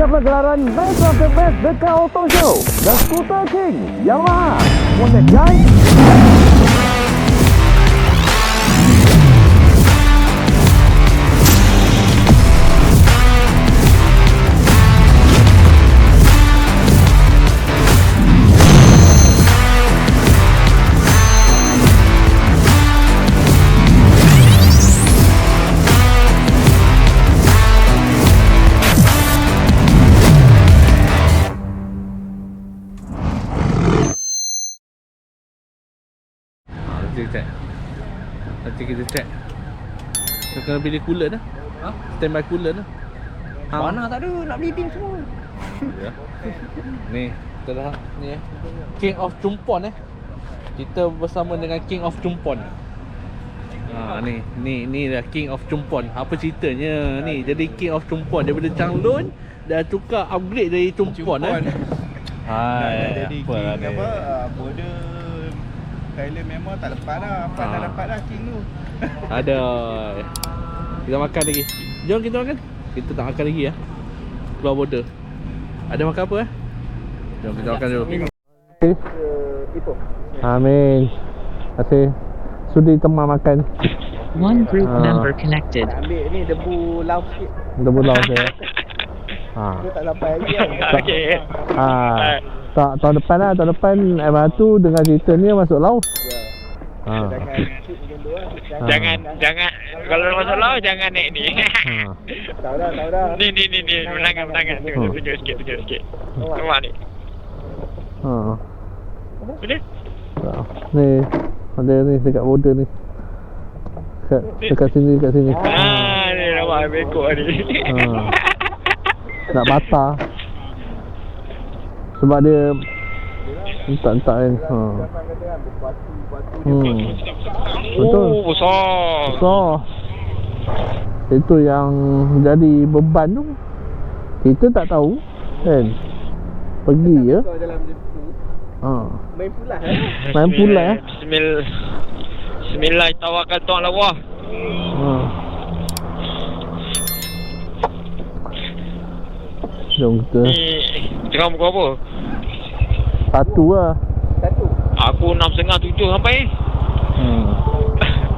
dapat gelaran Best of the Best dekat Auto Show dan Scooter King Yamaha. Connect guys. Kena pilih cooler dah ha? Standby cooler dah ha? Mana tak ada nak beli pin semua. ya. Ni Kita dah Ni eh King of Chumpon eh Kita bersama dengan King of Chumpon Ha ni ni ni dah King of Chumpon. Apa ceritanya ni? Jadi King of Chumpon daripada Changlun dah tukar upgrade dari Chumpon, eh. Dah Hai. jadi apa lah king ni? apa ah, border Thailand memang tak lepas dah Apa Ah. dah dapat dah king tu Ada. Kita makan lagi. Jom kita makan. Kita tak makan lagi ya. Keluar border. Ada makan apa eh? Jom kita makan dulu. Itu Amin. Terima kasih. Sudi temah makan. One group Ah. member connected. Ambil ni debu laut sikit Dah bulau saya. Ha. Dia tak sampai lagi kan Okey. Ha. Tak tahun depan lah, tahun depan MR tu dengan cerita ni masuk laut. Ha. Jangan tu Ah. Jangan kalau masuk laut jangan naik ni. Ha. Tahu dah tahu dah ni ni ni ni menangan menangan Hmm. tunjuk tunjuk sikit tunjuk sikit. Nampak ni. Ha. Boleh? Ni ada ni dekat border ni. Dekat, dekat sini dekat sini. Ah ni nampak bengkok ni. Ha. Nak patah. Sebab dia entak-entak kan. Ha. Hmm. Betul. Oh, besar. So Itu yang jadi beban tu Kita tak tahu Kan Pergi debu ha. Main pula eh Main pula eh Bismil Bismillah tawakal tuan Allah. ha. Jom kita Ni tengah muka apa? Satu lah Satu Aku enam setengah tujuh sampai. hmm.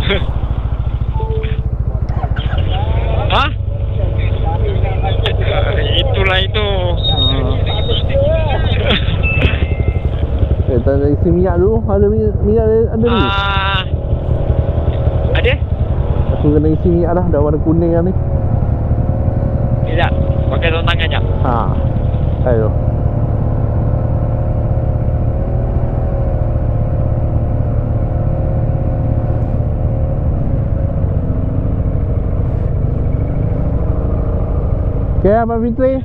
ha? Itulah itu. ha. Eh, tak ada isi minyak dulu Ada minyak, minyak ada, ada ni Ah. Ada? Aku kena isi minyak dah Dah warna kuning lah ni Tidak. Pakai tangan jap. Ha Ayo Okay, Abang Fitri.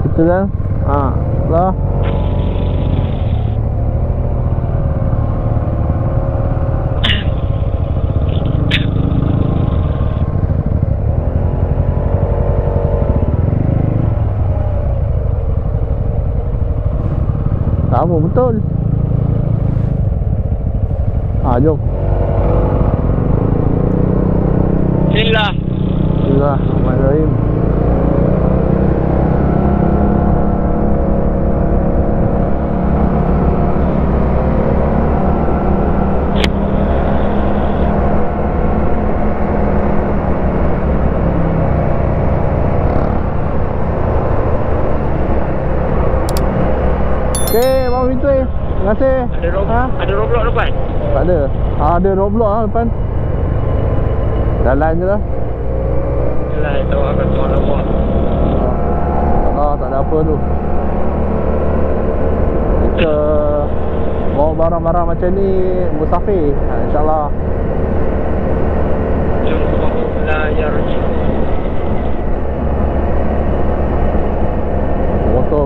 Kita dah Ha, lah. Sama betul. Ha, jom Bismillah. Bismillahirrahmanirrahim Okay, Abang Fitri Terima kasih Ada rob Ha? ada roblok depan. Tak ada. Ah, ada roadblock ah depan. Jalan je lah. Bismillah tawakal tuan Allah. Ah, tak ada apa tu. Kita bawa barang-barang macam ni musafir. Ha, InsyaAllah. Jom la ya rajim. Motor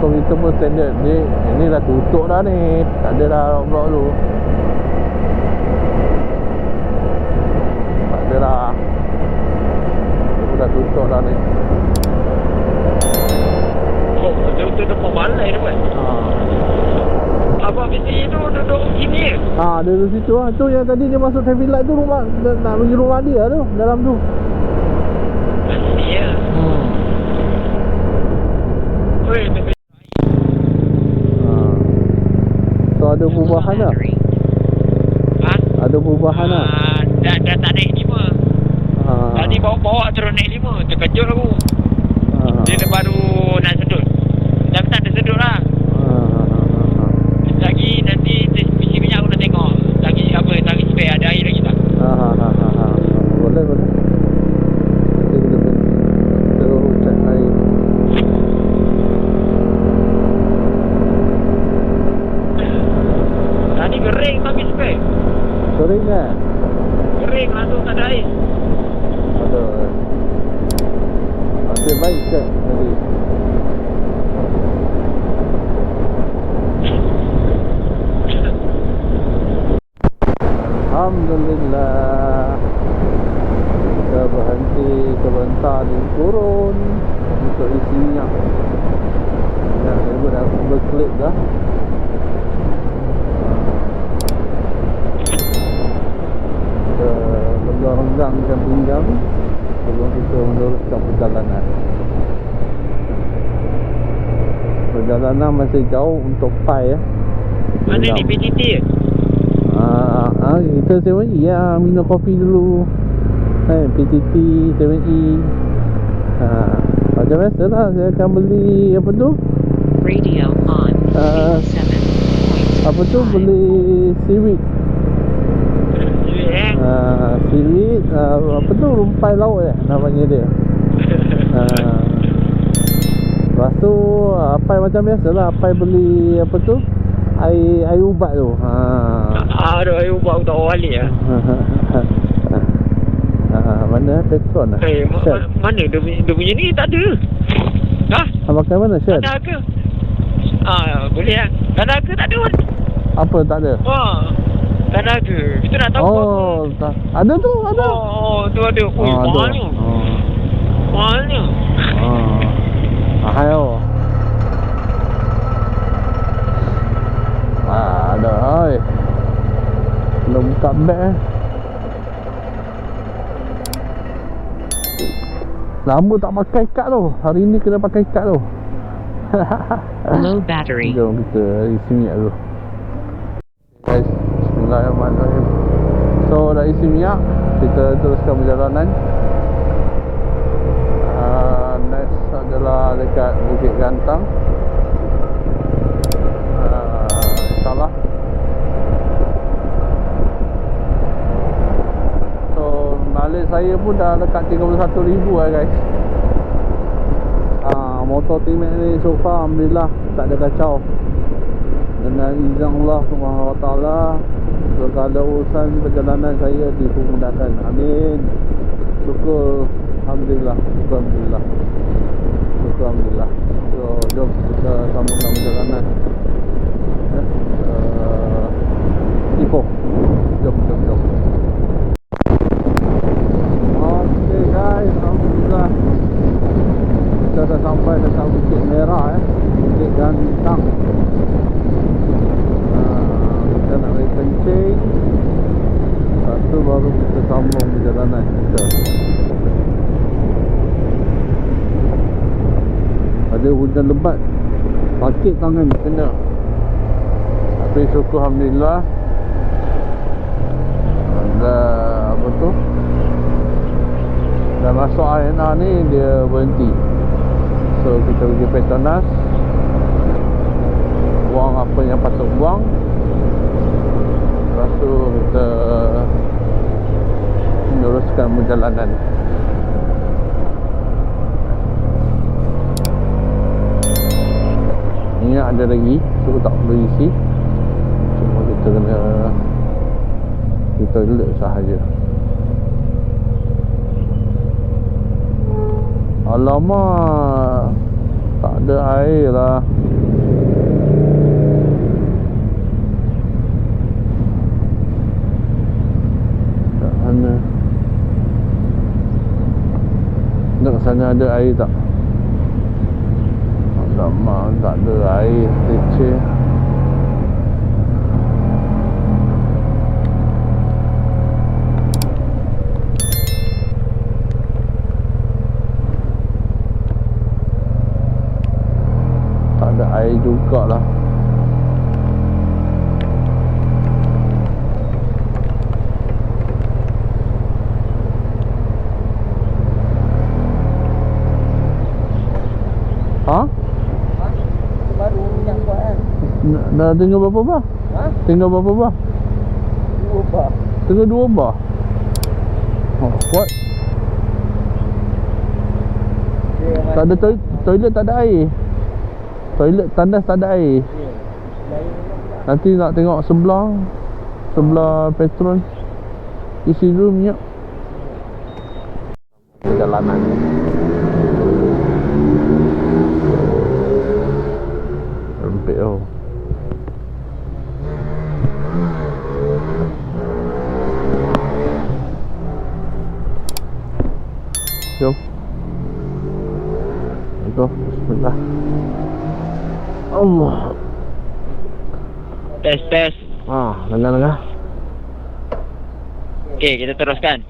motor kita pun standard. Ni ni dah tutup dah ni. Tak ada dah roadblock tu. Tak ada dah. Dia dah tutup dah ni. Oh, betul-betul depan balai depan. Ha. Abang mesti itu duduk sini. Ha, dia duduk situ lah. Tu yang tadi dia masuk traffic light tu rumah nak, nak pergi rumah dia tu dalam tu. Ya. Hmm. Perubahan lah. Ha? Ada perubahan lah. Ah, dah, dah tak naik lima. Ha. Tadi bawa-bawa terus naik lima. Terkejut aku. Ha. Dia baru nak sedut. Tapi tak ada sedut lah. Ha. Lagi nanti isi minyak aku nak tengok. Lagi apa, lagi spare ada air lagi tak? Ha. Ha. Ha. Ha. Ha. Boleh boleh. Nanti kita berhenti. Terus cek air. Tadi kering tapi spare. Sering kan? Langsung tak ada air. Ada. Nasib baik cek tadi. Alhamdulillah Kita berhenti sebentar di turun Untuk isi minyak Ya, saya pun dah berklik dah Kita pinggang Sebelum kita meneruskan perjalanan Perjalanan masih jauh untuk Pai ya Mana ni PTT je? Ah, ah, kita 7E ya minum kopi dulu. Eh, PTT 7E. Ah, macam biasa lah saya akan beli apa tu? Radio on. 87.5. Apa tu beli seaweed. Duit eh? Ah, ah, apa tu rumpai laut eh namanya dia. Ah. Lepas tu apa macam biasa lah apa beli apa tu? Air air ubat tu. Ha. Aduh, air ubah aku tak bawa balik lah. Ah, mana Petron ah? Eh, ma- Shirt. ma- mana dia punya, dia punya ni? Tak ada. Ha? Ah, pakai mana Tak shirt? ada ke? Ah, boleh lah. Tak ada ke? Tak ada. Apa tak ada? Wah. Tak ada ke? Kita nak tahu Oh, tak. ada tu, ada. Oh, oh, tu ada. Ui, Oh, ada. mahalnya. Oh. Mahalnya. Oh. Ah, hayo. Ah, ada oi. Belum buka beg eh. Lama tak pakai kad tu. Hari ni kena pakai kad tu. Low battery. Jom kita isi minyak dulu Guys, Bismillahirrahmanirrahim So dah isi minyak Kita teruskan perjalanan. Uh, Next adalah dekat Bukit Gantang. Uh, InsyaAllah. So balik saya pun dah dekat 31,000 lah guys. Ah, motor T-Max ni so far Alhamdulillah tak ada kacau. Dengan izin Allah Subhanahu Wa Taala segala urusan perjalanan saya dipermudahkan. Amin. Syukur. Alhamdulillah. Syukur Alhamdulillah. Syukur Alhamdulillah. So jom kita sambungkan perjalanan ya, uh, Ipoh jom jom jom Okay guys Alhamdulillah kita dah sampai dekat Bukit Merah eh Bukit Gantang Ah, Kita nak pergi kencing Lepas tu baru kita sambung perjalanan kita Ada hujan lebat. Sakit tangan kena. Tapi syukur Alhamdulillah. Ada apa tu? Dah masuk arena ni dia berhenti. So kita pergi Petronas. Buang apa yang patut buang. Lepas tu kita Meneruskan perjalanan Minyak ada lagi. So tak perlu isi. Cuma kita kena Kita toilet sahaja. Alamak. Tak ada air lah. Kat sana Dekat sana ada air tak? Alamak tak ada air Leceh Tak ada air jugalah Dah tinggal berapa bah? Ha? Tinggal berapa bah? Dua bah. Tinggal dua bah? Oh, what? Tak ada toilet, toilet tak ada air Toilet tandas tak ada air Nanti nak tengok sebelah Sebelah petrol Isi dulu minyak Perjalanan Rempit tau Jom Go Bismillah Allah. Test, test. Ah, dengar-dengar Okey, kita teruskan.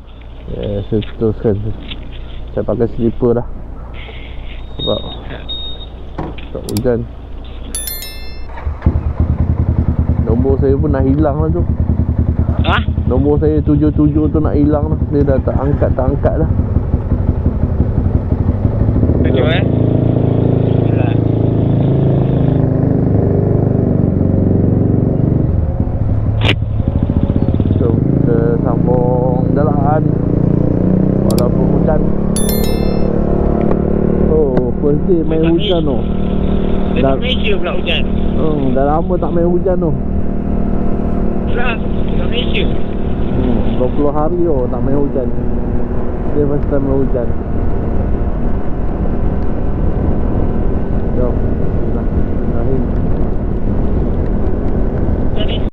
Ya, saya teruskan. Saya pakai slipper dah. Sebab Tak hujan. Nombor saya pun nak hilang lah tu. Ha? Nombor saya 77 tu nak hilang dah Dia dah tak angkat tak angkat dah first day main hujan oh. tu no. Dah Malaysia pula hujan. Hmm, Dah lama tak main hujan tu no. Dah, Malaysia. Hmm, 20 hari tu tak main hujan. Dia first time main hujan. Jom, kita